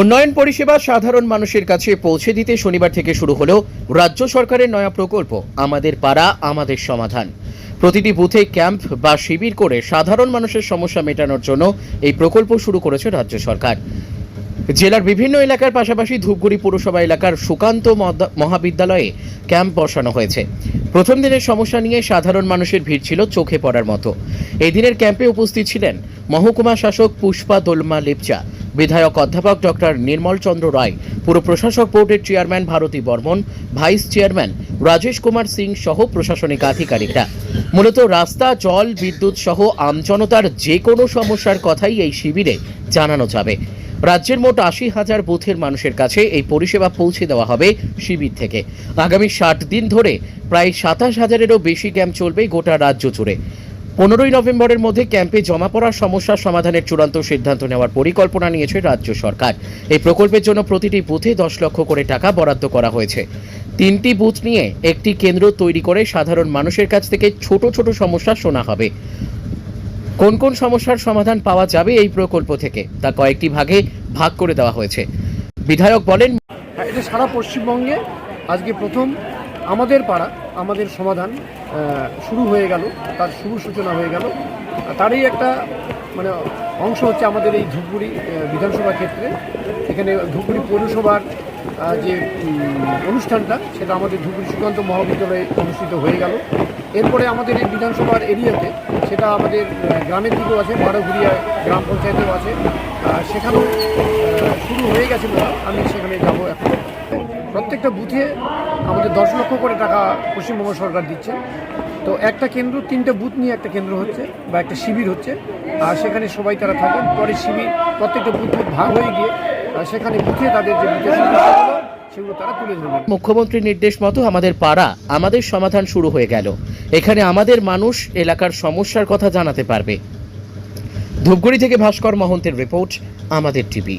উন্নয়ন পরিষেবা সাধারণ মানুষের কাছে পৌঁছে দিতে শনিবার থেকে শুরু হলো রাজ্য সরকারের নয়া প্রকল্প, আমাদের পাড়া, আমাদের সমাধান। প্রতিটি বুথে ক্যাম্প বা শিবির করে সাধারণ মানুষের সমস্যা মেটানোর জন্য এই প্রকল্প শুরু করেছে রাজ্য সরকার। জেলার বিভিন্ন এলাকার পাশাপাশি ধূপগুড়ি পুরসভা এলাকার সুকান্ত মহাবিদ্যালয়ে ক্যাম্প বসানো হয়েছে। প্রথম দিনের সমস্যা নিয়ে সাধারণ মানুষের ভিড় ছিল চোখে পড়ার মতো। এই দিনের ক্যাম্পে উপস্থিত ছিলেন মহকুমা শাসক পুষ্পা দোলমা লেপচা বিধায়ক অধ্যাপক ডক্টর নির্মল চন্দ্র রায়, পুর প্রশাসক বোর্ডের chairman Bharati Barman, vice chairman Rajesh Kumar Singh সহ প্রশাসনিক আধিকারিকরা। মূলত রাস্তা, জল, বিদ্যুৎ সহ আমজনতার যে কোনো সমস্যার কথাই এই শিবিরে জানানো যাবে। রাজ্যের মোট আশি হাজার বুথের মানুষের কাছে এই পরিষেবা পৌঁছে দেওয়া হবে শিবির থেকে। আগামী ষাট দিন ধরে প্রায় সাতাশ হাজারেরও বেশি ক্যাম্প চলবে গোটা রাজ্য জুড়ে। পনেরোই নভেম্বরের মধ্যে ক্যাম্পে জমা পড়ার সমস্যার সমাধানের চূড়ান্ত সিদ্ধান্ত নেওয়ার পরিকল্পনা নিয়েছে রাজ্য সরকার। এই প্রকল্পের জন্য প্রতিটি বুথে দশ লক্ষ করে টাকা বরাদ্দ করা হয়েছে। তিনটি বুথ নিয়ে একটি কেন্দ্র তৈরি করে সাধারণ মানুষের কাছ থেকে ছোট ছোট সমস্যা শোনা হবে। কোন কোন সমস্যার সমাধান পাওয়া যাবে এই প্রকল্প থেকে? তা কয়েকটি ভাগে ভাগ করে দেওয়া হয়েছে। বিধায়ক বলেন হ্যাঁ সারা পশ্চিমবঙ্গে আজকে প্রথম। আমাদের পাড়া আমাদের সমাধান শুরু হয়ে গেল, তার শুভ সূচনা হয়ে গেল। তারই একটা মানে অংশ হচ্ছে আমাদের এই ধূপগুড়ি বিধানসভা ক্ষেত্রে। এখানে ধূপগুড়ি পৌরসভার যে অনুষ্ঠানটা, সেটা আমাদের ধূপগুড়ি সুকান্ত মহাবিদ্যালয়ে অনুষ্ঠিত হয়ে গেল। এরপরে আমাদের এই বিধানসভার এরিয়াতে, সেটা আমাদের গ্রামের দিকেও আছে বারোঘুরিয়া গ্রাম পঞ্চায়েতেও আছে। সেখানেও শুরু হয়ে গেছে আমি সেখানে যাব প্রত্যেকটা বুথে আমাদের দশ লক্ষ করে টাকা পশ্চিমবঙ্গ সরকার দিচ্ছে। তো একটা কেন্দ্র, তিনটা বুথ নিয়ে একটা কেন্দ্র হচ্ছে বা একটা শিবির হচ্ছে। আর সেখানে সবাই তারা থাকেন। পরে শিবির প্রত্যেকটা বুথ ভাগ হয়ে গিয়ে সেখানে বুথে তাদের যে তারা মুখ্যমন্ত্রীর নির্দেশ মতো আমাদের পাড়া, আমাদের সমাধান শুরু হয়ে গেল। এখানে আমাদের মানুষ এলাকার সমস্যার কথা জানাতে পারবে। ধূপগুড়ি থেকে ভাস্কর মহন্তের রিপোর্ট, আমাদের টিভি।